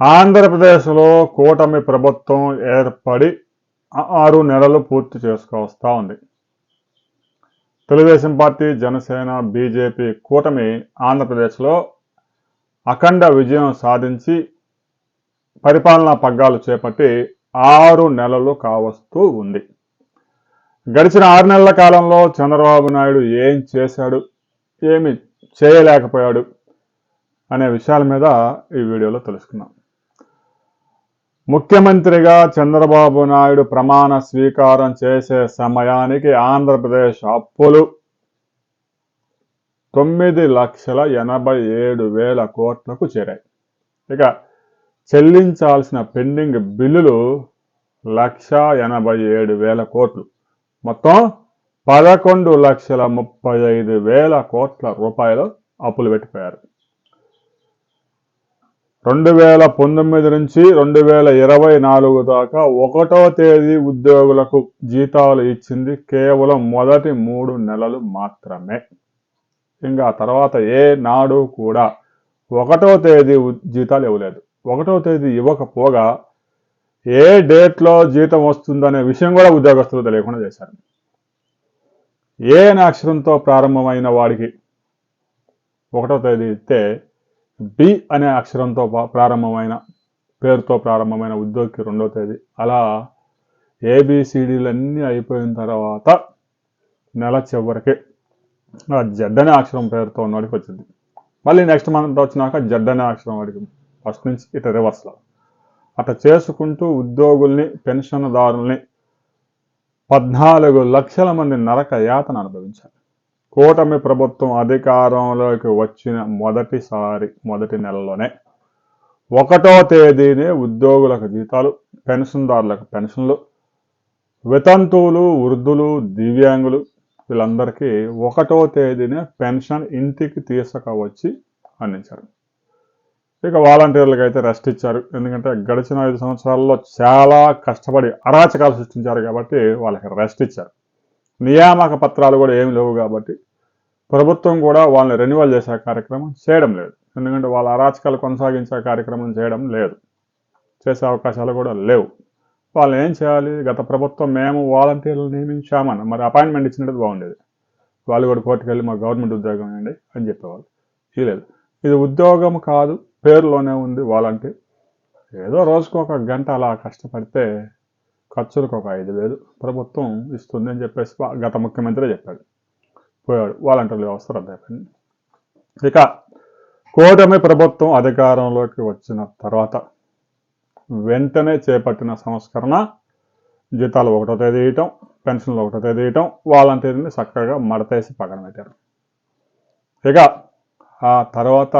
ఆంధ్రప్రదేశ్లో కూటమి ప్రభుత్వం ఏర్పడి ఆరు నెలలు పూర్తి చేసుకొస్తా ఉంది. తెలుగుదేశం పార్టీ జనసేన బీజేపీ కూటమి ఆంధ్రప్రదేశ్లో అఖండ విజయం సాధించి పరిపాలనా పగ్గాలు చేపట్టి ఆరు నెలలు కావస్తూ ఉంది. గడిచిన ఆరు నెలల కాలంలో చంద్రబాబు నాయుడు ఏం చేశాడు ఏమి చేయలేకపోయాడు అనే విషయాల మీద ఈ వీడియోలో తెలుసుకుందాం. ముఖ్యమంత్రిగా చంద్రబాబు నాయుడు ప్రమాణ స్వీకారం చేసే సమయానికి ఆంధ్రప్రదేశ్ అప్పులు తొమ్మిది లక్షల ఎనభై ఏడు వేల కోట్లకు చేరాయి. ఇక చెల్లించాల్సిన పెండింగ్ బిల్లులు లక్ష ఎనభై ఏడు వేల కోట్లు. మొత్తం పదకొండు లక్షల ముప్పై ఐదు వేల కోట్ల రూపాయలు అప్పులు పెట్టిపోయారు. రెండు వేల పంతొమ్మిది నుంచి రెండు వేల ఇరవై నాలుగు దాకా ఒకటో తేదీ ఉద్యోగులకు జీతాలు ఇచ్చింది కేవలం మొదటి మూడు నెలలు మాత్రమే. ఇంకా తర్వాత ఏ నాడు కూడా ఒకటో తేదీ జీతాలు ఇవ్వలేదు. ఒకటో తేదీ ఇవ్వకపోగా ఏ డేట్లో జీతం వస్తుందనే విషయం కూడా ఉద్యోగస్తులు తెలియకుండా చేశారు. ఏ అక్షరంతో ప్రారంభమైన వాడికి ఒకటో తేదీ ఇస్తే బి అనే అక్షరంతో ప్రారంభమైన పేరుతో ప్రారంభమైన ఉద్యోగికి రెండో తేదీ. అలా ఏబిసిడీలన్నీ అయిపోయిన తర్వాత నెల చివరికి ఆ జడ్ అనే అక్షరం పేరుతో ఉన్నవాడికి వచ్చింది మళ్ళీ నెక్స్ట్ మంత్ వచ్చినాక జడ్ అనే అక్షరం వాడికి ఫస్ట్ నుంచి ఇట రివర్స్లో. అట్లా చేసుకుంటూ ఉద్యోగుల్ని పెన్షన్దారుల్ని పద్నాలుగు లక్షల మంది నరక యాతన అనుభవించారు. కూటమి ప్రభుత్వం అధికారంలోకి వచ్చిన మొదటిసారి మొదటి నెలలోనే ఒకటో తేదీనే ఉద్యోగులకు జీతాలు పెన్షన్దారులకు పెన్షన్లు వితంతువులు వృద్ధులు దివ్యాంగులు వీళ్ళందరికీ ఒకటో తేదీనే పెన్షన్ ఇంటికి తీసుకువచ్చి అందించారు. ఇక వాలంటీర్లకు అయితే రెస్ట్ ఇచ్చారు. ఎందుకంటే గడిచిన ఐదు సంవత్సరాల్లో చాలా కష్టపడి అరాచకాలు సృష్టించారు కాబట్టి వాళ్ళకి రెస్ట్ ఇచ్చారు. నియామక పత్రాలు కూడా ఏమి లేవు కాబట్టి ప్రభుత్వం కూడా వాళ్ళని రెన్యువల్ చేసే కార్యక్రమం చేయడం లేదు. ఎందుకంటే వాళ్ళ అరాచకాలు కొనసాగించే కార్యక్రమం చేయడం లేదు. చేసే అవకాశాలు కూడా లేవు. వాళ్ళు ఏం చేయాలి? గత ప్రభుత్వం మేము వాలంటీర్లు నియమించామని. మరి అపాయింట్మెంట్ ఇచ్చినట్టు బాగుండేది. వాళ్ళు కూడా కోర్టుకు వెళ్ళి మా గవర్నమెంట్ ఉద్యోగం అండి అని చెప్పేవాళ్ళు. లేదు. ఇది ఉద్యోగం కాదు పేరులోనే ఉంది వాలంటీర్. ఏదో రోజుకు ఒక గంట అలా కష్టపడితే ఖర్చులకు ఒక ఐదు వేలు ప్రభుత్వం ఇస్తుంది అని చెప్పేసి గత ముఖ్యమంత్రి చెప్పాడు. పోయాడు. వాలంటీర్ వ్యవస్థ రద్దయిపోయింది ఇక కూటమి ప్రభుత్వం అధికారంలోకి వచ్చిన తర్వాత వెంటనే చేపట్టిన సంస్కరణ జీతాలు ఒకటో తేదీ ఇయటం పెన్షన్లు ఒకటో తేదీ ఇయటం వాలంటీర్ని చక్కగా మడతేసి పక్కన పెట్టారు. ఇక ఆ తర్వాత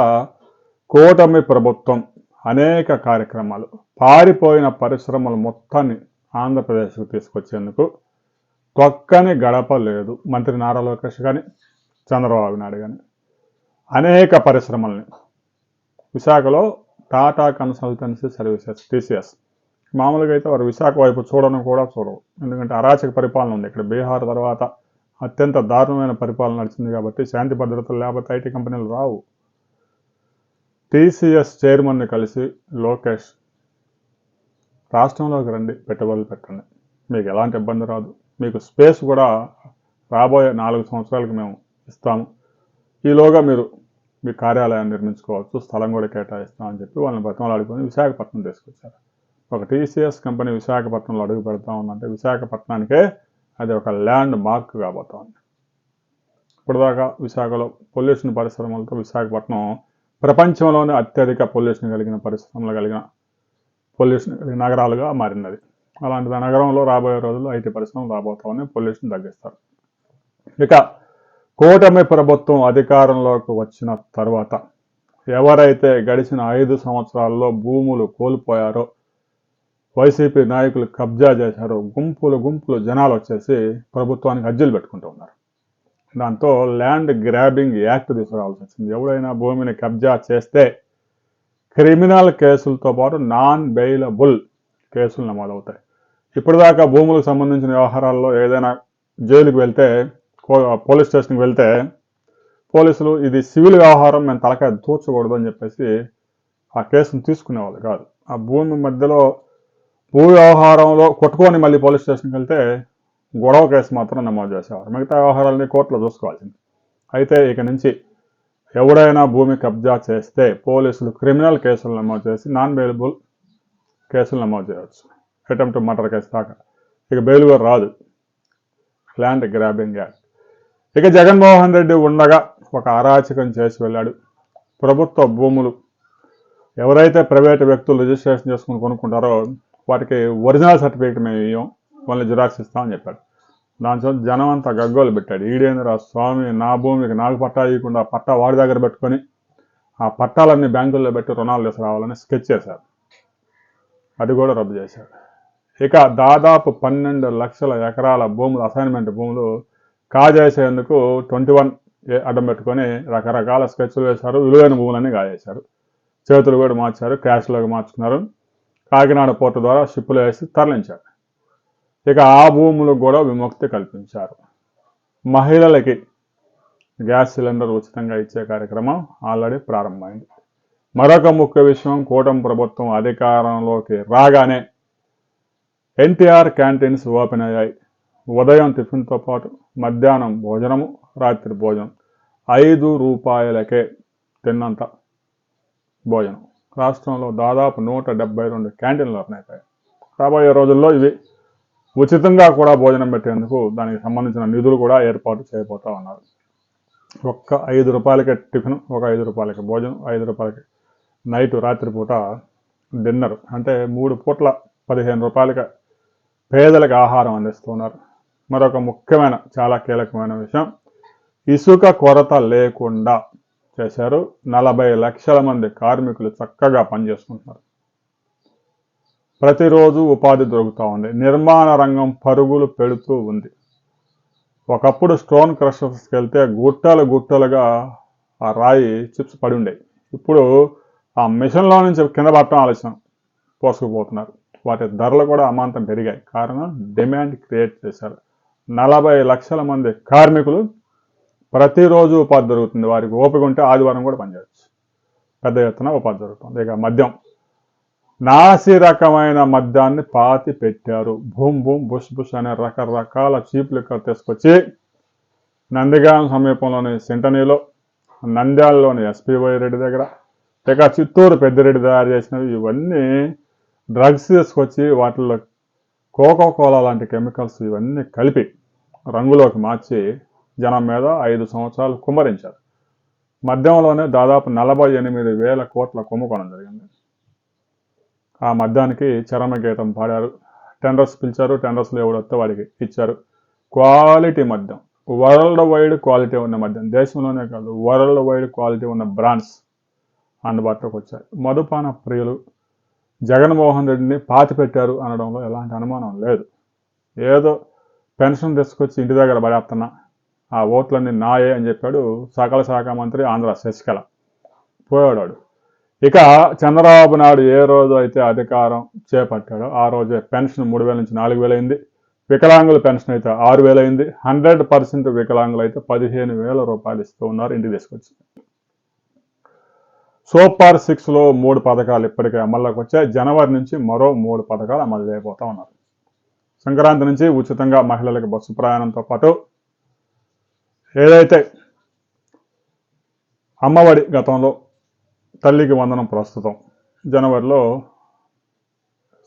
కూటమి ప్రభుత్వం అనేక కార్యక్రమాలు పారిపోయిన పరిశ్రమలు మొత్తాన్ని ఆంధ్రప్రదేశ్కు తీసుకొచ్చేందుకు ఒక్కని గడప లేదు. మంత్రి నారా లోకేష్ కానీ చంద్రబాబు నాయుడు కానీ అనేక పరిశ్రమల్ని. విశాఖలో టాటా కన్సల్టెన్సీ సర్వీసెస్ టీసీఎస్. మామూలుగా అయితే వారు విశాఖ వైపు చూడడం కూడా చూడవు ఎందుకంటే అరాచక పరిపాలన ఉంది. ఇక్కడ బీహార్ తర్వాత అత్యంత దారుణమైన పరిపాలన నడిచింది కాబట్టి శాంతి భద్రతలు లేకపోతే ఐటీ కంపెనీలు రావు. టీసీఎస్ చైర్మన్ని కలిసి లోకేష్ రాష్ట్రంలోకి రండి పెట్టుబడులు పెట్టండి. మీకు ఎలాంటి ఇబ్బంది రాదు. మీకు స్పేస్ కూడా రాబోయే నాలుగు సంవత్సరాలకు మేము ఇస్తాము. ఈలోగా మీరు మీ కార్యాలయాన్ని నిర్మించుకోవచ్చు స్థలం కూడా కేటాయిస్తామని చెప్పి వాళ్ళని బతంలాడుకొని విశాఖపట్నం తీసుకొచ్చారు. ఒక టీసీఎస్ కంపెనీ విశాఖపట్నంలో అడుగు పెడతా ఉందంటే విశాఖపట్నానికే అది ఒక ల్యాండ్ మార్క్ కాబోతా ఉంది ఇప్పటిదాకా విశాఖలో పొల్యూషన్ పరిశ్రమలతో విశాఖపట్నం ప్రపంచంలోనే అత్యధిక పొల్యూషన్ కలిగిన పరిశ్రమలు కలిగిన పొల్యూషన్ కలిగిన నగరాలుగా మారినది. అలాంటి నగరంలో రాబోయే రోజుల్లో ఐటీ పరిశ్రమలు రాబోతామని పొల్యూషన్ తగ్గిస్తారు. ఇక కూటమి ప్రభుత్వం అధికారంలోకి వచ్చిన తర్వాత ఎవరైతే గడిచిన ఐదు సంవత్సరాల్లో భూములు కోల్పోయారో వైసీపీ నాయకులు కబ్జా చేశారో గుంపులు గుంపులు జనాలు వచ్చేసి ప్రభుత్వానికి అర్జీలు పెట్టుకుంటూ ఉన్నారు. దాంతో ల్యాండ్ గ్రాబింగ్ యాక్ట్ తీసుకురావాల్సి వచ్చింది. ఎవడైనా భూమిని కబ్జా చేస్తే క్రిమినల్ కేసులతో పాటు నాన్ బెయిలబుల్ కేసులు నమోదవుతాయి. ఇప్పటిదాకా భూములకు సంబంధించిన వ్యవహారాల్లో ఏదైనా జైలుకి వెళ్తే పోలీస్ స్టేషన్కి వెళ్తే పోలీసులు ఇది సివిల్ వ్యవహారం మేము తలకాయ దూర్చకూడదు అని చెప్పేసి ఆ కేసును తీసుకునేవాళ్ళు కాదు. ఆ భూమి మధ్యలో భూ వ్యవహారంలో కొట్టుకొని మళ్ళీ పోలీస్ స్టేషన్కి వెళ్తే గొడవ కేసు మాత్రం నమోదు చేసేవారు. మిగతా వ్యవహారాలని కోర్టులో చూసుకోవాల్సింది. అయితే ఇక నుంచి ఎవడైనా భూమి కబ్జా చేస్తే పోలీసులు క్రిమినల్ కేసులు నమోదు చేసి నాన్ బెయిలబుల్ కేసులు నమోదు చేయవచ్చు. అటెంప్ట్ మర్డర్ కేసు దాకా. ఇక బెయిల్ కూడా రాదు. ల్యాండ్ గ్రాబింగ్ యాక్ట్ ఇక జగన్మోహన్ రెడ్డి ఉండగా ఒక అరాచకం చేసి వెళ్ళాడు. ప్రభుత్వ భూములు ఎవరైతే ప్రైవేట్ వ్యక్తులు రిజిస్ట్రేషన్ చేసుకుని కొనుక్కుంటారో వాటికి ఒరిజినల్ సర్టిఫికేట్ మేము ఇవ్వం వాళ్ళని జిరాక్స్ ఇస్తామని చెప్పాడు. దాంతో జనం అంతా గగ్గోలు పెట్టాడు. ఈడేంద్ర స్వామి నా భూమికి నాకు పట్టా ఇవ్వకుండా పట్టా వాడి దగ్గర పెట్టుకొని ఆ పట్టాలన్నీ బ్యాంకుల్లో పెట్టి రుణాలు తీసుకురావాలని స్కెచ్ చేశారు. అది కూడా రద్దు చేశాడు. ఇక దాదాపు పన్నెండు లక్షల ఎకరాల భూములు అసైన్మెంట్ భూములు కాజేసేందుకు ట్వంటీ వన్ అడ్డం పెట్టుకొని రకరకాల స్కెచ్లు వేశారు విలువైన భూములన్నీ కాజేశారు. చేతులు కూడా మార్చారు క్యాష్లోకి మార్చుకున్నారు. కాకినాడ పోర్టు ద్వారా షిప్పులు వేసి తరలించారు. ఇక ఆ భూములకు కూడా విముక్తి కల్పించారు. మహిళలకి గ్యాస్ సిలిండర్ ఉచితంగా ఇచ్చే కార్యక్రమం ఆల్రెడీ ప్రారంభమైంది. మరొక ముఖ్య విషయం కూటమి ప్రభుత్వం అధికారంలోకి రాగానే ఎన్టీఆర్ క్యాంటీన్స్ ఓపెన్ అయ్యాయి. ఉదయం టిఫిన్తో పాటు మధ్యాహ్నం భోజనము రాత్రి భోజనం. ఐదు రూపాయలకే తిన్నంత భోజనం. రాష్ట్రంలో దాదాపు నూట డెబ్బై రెండు క్యాంటీన్లు ఓపెన్ అయిపోయాయి. రాబోయే రోజుల్లో ఇవి ఉచితంగా కూడా భోజనం పెట్టేందుకు దానికి సంబంధించిన నిధులు కూడా ఏర్పాటు చేయబోతా ఉన్నారు. ఒక్క ఐదు రూపాయలకే టిఫిన్ ఒక ఐదు రూపాయలకి భోజనం ఐదు రూపాయలకి నైట్ రాత్రిపూట డిన్నర్ అంటే మూడు పూట్ల పదిహేను రూపాయలకి పేదలకు ఆహారం అందిస్తున్నారు. మరొక ముఖ్యమైన చాలా కీలకమైన విషయం ఇసుక కొరత లేకుండా చేశారు. నలభై లక్షల మంది కార్మికులు చక్కగా పనిచేసుకుంటున్నారు. ప్రతిరోజు ఉపాధి దొరుకుతూ ఉంది. నిర్మాణ రంగం పరుగులు పెడుతూ ఉంది. ఒకప్పుడు స్టోన్ క్రషర్స్కి వెళ్తే గుట్టలు గుట్టలుగా ఆ రాయి చిప్స్ పడి ఉండేవి. ఇప్పుడు ఆ మిషన్లో నుంచి కింద పట్టడం ఆలస్యం. పోసుకుపోతున్నారు. వాటి ధరలు కూడా అమాంతం పెరిగాయి. కారణం డిమాండ్ క్రియేట్ చేశారు. నలభై లక్షల మంది కార్మికులు ప్రతిరోజు ఉపాధి దొరుకుతుంది. వారికి ఓపిక ఉంటే ఆదివారం కూడా పనిచేయచ్చు. పెద్ద ఎత్తున ఉపాధి దొరుకుతుంది ఇక మద్యం. నాసి రకమైన మద్యాన్ని పాతి పెట్టారు. భూమ్ భూమ్ బుష్ బుష్ అనే రకరకాల చీప్ లిక్కర్ తీసుకొచ్చి నందిగాం సమీపంలోని సింటనీలో నంద్యాలలోని ఎస్పీవై రెడ్డి దగ్గర లేక చిత్తూరు పెద్దిరెడ్డి తయారు చేసినవి ఇవన్నీ డ్రగ్స్ తీసుకొచ్చి వాటిల్లో కోకో కోలా లాంటి కెమికల్స్ ఇవన్నీ కలిపి రంగులోకి మార్చి జనం మీద ఐదు సంవత్సరాలు కుమ్మరించారు. మద్యంలోనే దాదాపు నలభై ఎనిమిది వేల కోట్ల కుంభకోణం జరిగింది. ఆ మద్యానికి చరమ గీతం పాడారు. టెండర్స్ పిలిచారు. టెండర్స్లో ఎవడొస్తే వాడికి ఇచ్చారు. క్వాలిటీ మద్యం. వరల్డ్ వైడ్ క్వాలిటీ ఉన్న మద్యం. దేశంలోనే కాదు వరల్డ్ వైడ్ క్వాలిటీ ఉన్న బ్రాండ్స్ అందుబాటులోకి వచ్చాయి మధుపాన ప్రియులు జగన్మోహన్ రెడ్డిని పాతి పెట్టారు అనడంలో ఎలాంటి అనుమానం లేదు. ఏదో పెన్షన్ తీసుకొచ్చి ఇంటి దగ్గర పడేస్తున్నా ఆ ఓట్లన్నీ నాయే అని చెప్పాడు సకల శాఖ మంత్రి ఆంధ్ర శశికళ. పోయాడు ఇక చంద్రబాబు నాయుడు ఏ రోజు అయితే అధికారం చేపట్టాడో ఆ రోజే పెన్షన్ మూడు వేల నుంచి నాలుగు వేలు అయింది. వికలాంగుల పెన్షన్ అయితే ఆరు వేలు అయింది. హండ్రెడ్ పర్సెంట్ వికలాంగులు అయితే పదిహేను వేల రూపాయలు ఇస్తూ ఉన్నారు ఇంటికి తీసుకొచ్చి. సూపర్ సిక్స్లో మూడు పథకాలు ఇప్పటికే అమల్లోకి వచ్చాయి. జనవరి నుంచి మరో మూడు పథకాలు అమలు చేయబోతా ఉన్నారు. సంక్రాంతి నుంచి ఉచితంగా మహిళలకు బస్సు ప్రయాణంతో పాటు ఏదైతే అమ్మఒడి గతంలో తల్లికి వందనం ప్రస్తుతం జనవరిలో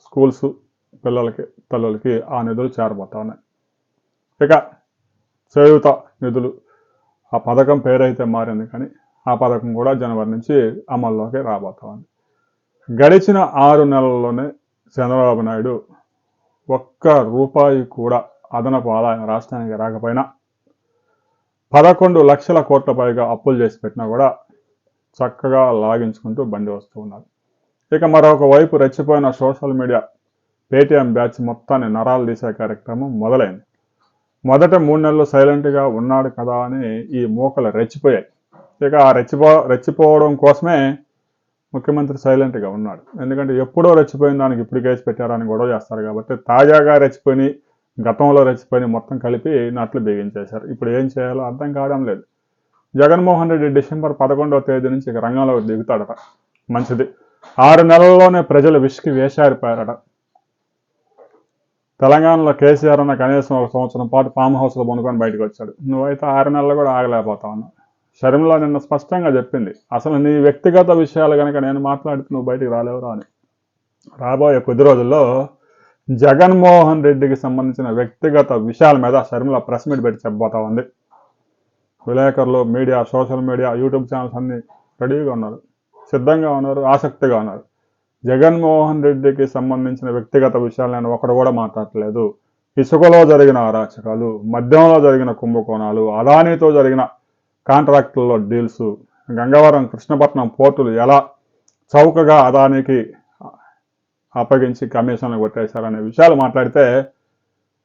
స్కూల్స్ పిల్లలకి తల్లులకి ఆ నిధులు చేరబోతా ఉన్నాయి. ఇక చేయుత నిధులు ఆ పథకం పేరైతే మారింది కానీ ఆ పథకం కూడా జనవరి నుంచి అమల్లోకి రాబోతా ఉంది గడిచిన ఆరు నెలల్లోనే చంద్రబాబు నాయుడు ఒక్క రూపాయి కూడా అదనపు ఆదాయం రాష్ట్రానికి రాకపోయినా పదకొండు లక్షల కోట్ల పైగా అప్పులు చేసి పెట్టినా కూడా చక్కగా లాగించుకుంటూ బండి వస్తూ ఉన్నారు. ఇక మరొక వైపు రెచ్చిపోయిన సోషల్ మీడియా పేటీఎం బ్యాచ్ మొత్తాన్ని నరాలు తీసే కార్యక్రమం మొదలైంది. మొదట మూడు నెలలు సైలెంట్గా ఉన్నాడు కదా అని ఈ మూకలు రెచ్చిపోయాయి. ఇక ఆ రెచ్చిపో రెచ్చిపోవడం కోసమే ముఖ్యమంత్రి సైలెంట్గా ఉన్నాడు. ఎందుకంటే ఎప్పుడో రెచ్చిపోయిన దానికి ఇప్పుడు కేసు పెట్టారని గొడవ చేస్తారు కాబట్టి తాజాగా రెచ్చిపోయి గతంలో రెచ్చిపోయి మొత్తం కలిపి నట్లు బిగించేశారు. ఇప్పుడు ఏం చేయాలో అర్థం కావడం లేదు. జగన్మోహన్ రెడ్డి డిసెంబర్ పదకొండవ తేదీ నుంచి ఇక రంగంలోకి దిగుతాడట. మంచిది. ఆరు నెలల్లోనే ప్రజలు విసికి వేషారిపోయారట తెలంగాణలో కేసీఆర్ అన్న కనీసం ఒక సంవత్సరం పాటు ఫామ్ హౌస్లో కొనుక్కొని బయటకు వచ్చాడు. నువ్వైతే ఆరు నెలలు కూడా ఆగలేకపోతా ఉన్నావు షర్మిల నిన్న స్పష్టంగా చెప్పింది. అసలు నీ వ్యక్తిగత విషయాలు కనుక నేను మాట్లాడితే నువ్వు బయటికి రాలేవురా అని. రాబోయే కొద్ది రోజుల్లో జగన్మోహన్ రెడ్డికి సంబంధించిన వ్యక్తిగత విషయాల మీద షర్మిల ప్రెస్ మీట్ పెట్టి చెప్పబోతా ఉంది. విలేకరులు media social media YouTube channels అన్ని రెడీగా ఉన్నారు. సిద్ధంగా ఉన్నారు ఆసక్తిగా ఉన్నారు. జగన్మోహన్ రెడ్డికి సంబంధించిన వ్యక్తిగత విషయాలు నేను ఒకడు కూడా మాట్లాడలేదు. ఇసుకలో జరిగిన అరాచకాలు మద్యంలో జరిగిన కుంభకోణాలు అదానితో జరిగిన కాంట్రాక్టుల్లో డీల్స్. గంగవరం కృష్ణపట్నం పోర్టులు ఎలా చౌకగా అదానికి అప్పగించి కమిషన్లు కొట్టేశారనే విషయాలు మాట్లాడితే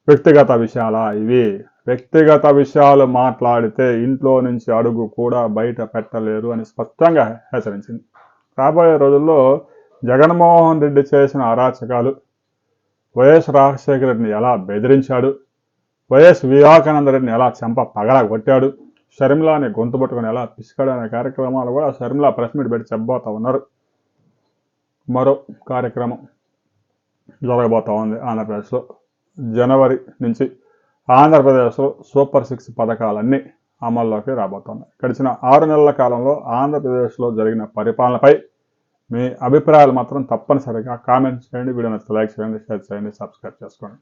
వ్యక్తిగత విషయాలా ఇవి? వ్యక్తిగత విషయాలు మాట్లాడితే ఇంట్లో నుంచి అడుగు కూడా బయట పెట్టలేరు అని స్పష్టంగా హెచ్చరించింది. రాబోయే రోజుల్లో జగన్మోహన్ రెడ్డి చేసిన అరాచకాలు వైఎస్ రాజశేఖర రెడ్డిని ఎలా బెదిరించాడు? వైఎస్ వివేకానంద రెడ్డిని ఎలా చెంప పగల కొట్టాడు షర్మిలాని గొంతు పట్టుకుని ఎలా పిసికాడు అనే కార్యక్రమాలు కూడా షర్మిలా ప్రెస్ మీట్ పెట్టి చెప్పబోతా ఉన్నారు. మరో కార్యక్రమం జరగబోతా ఉంది ఆంధ్రప్రదేశ్లో. జనవరి నుంచి ఆంధ్రప్రదేశ్లో సూపర్ సిక్స్ పథకాలన్నీ అమల్లోకి రాబోతున్నాయి. గడిచిన ఆరు నెలల కాలంలో ఆంధ్రప్రదేశ్లో జరిగిన పరిపాలనపై మీ అభిప్రాయాలు మాత్రం తప్పనిసరిగా కామెంట్ చేయండి. వీడియో నచ్చితే లైక్ చేయండి షేర్ చేయండి సబ్స్క్రైబ్ చేసుకోండి.